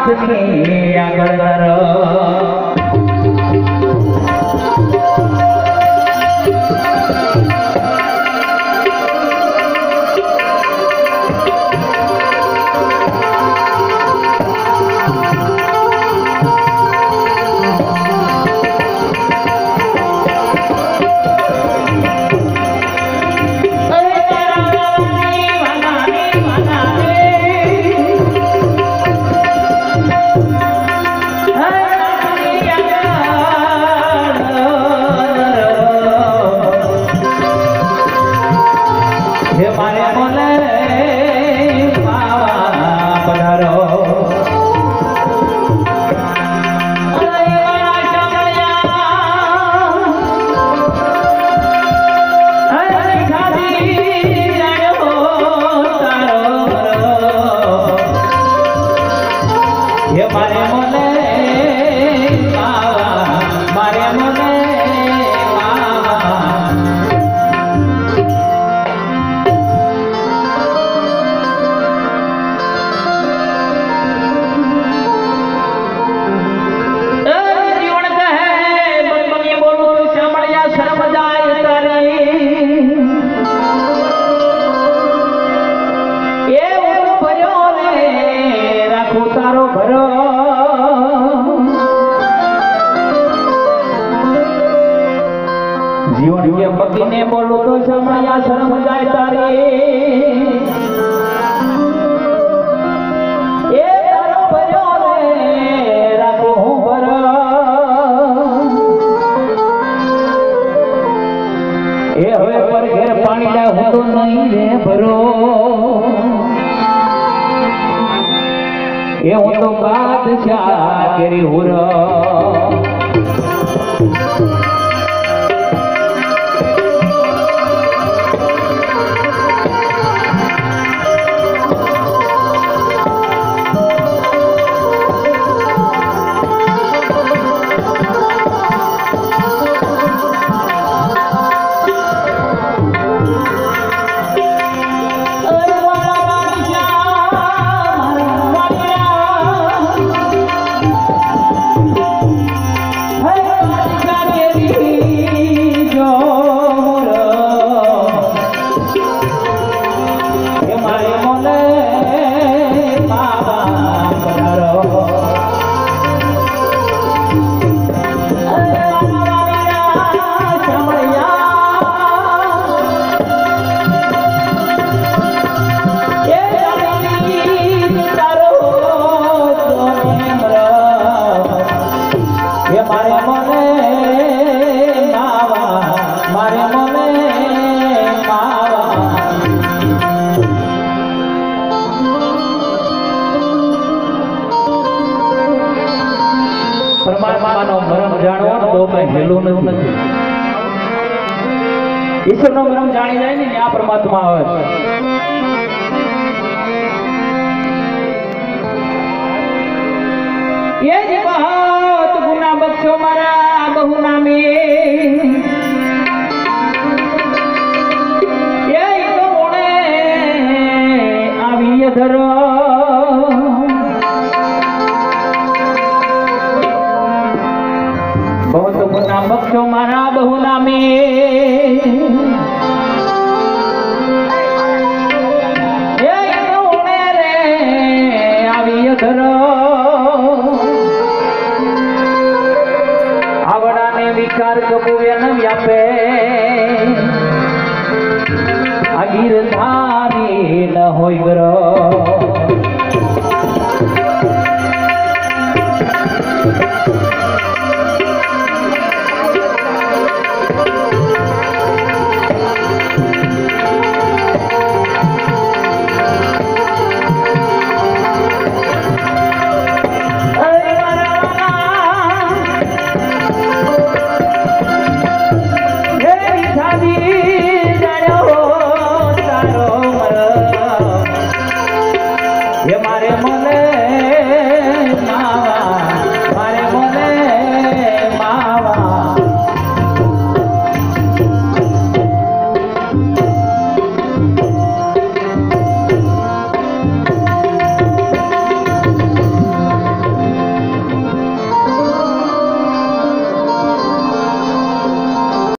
তুমি আগর જીવન કે પતિને બોલું તો સાંભળ્યા શરમ જાય તારી. એ તારો ભર્યો હું ભરો એ હવે પર ઘેર પાણી તો નહીં રે ભરો. એ તો બાદશાહ કરી હુરો. પરમાત્માનો મરમ જાણવો તો કઈ હેલું નથી. ઈશ્વરનો મરમ જાણી જાય ને, ત્યાં પરમાત્મા આવે. છે ના બક્ષો મારા બહુ નામે આવડાને વિકાર કપૂવ્યન વ્યાપે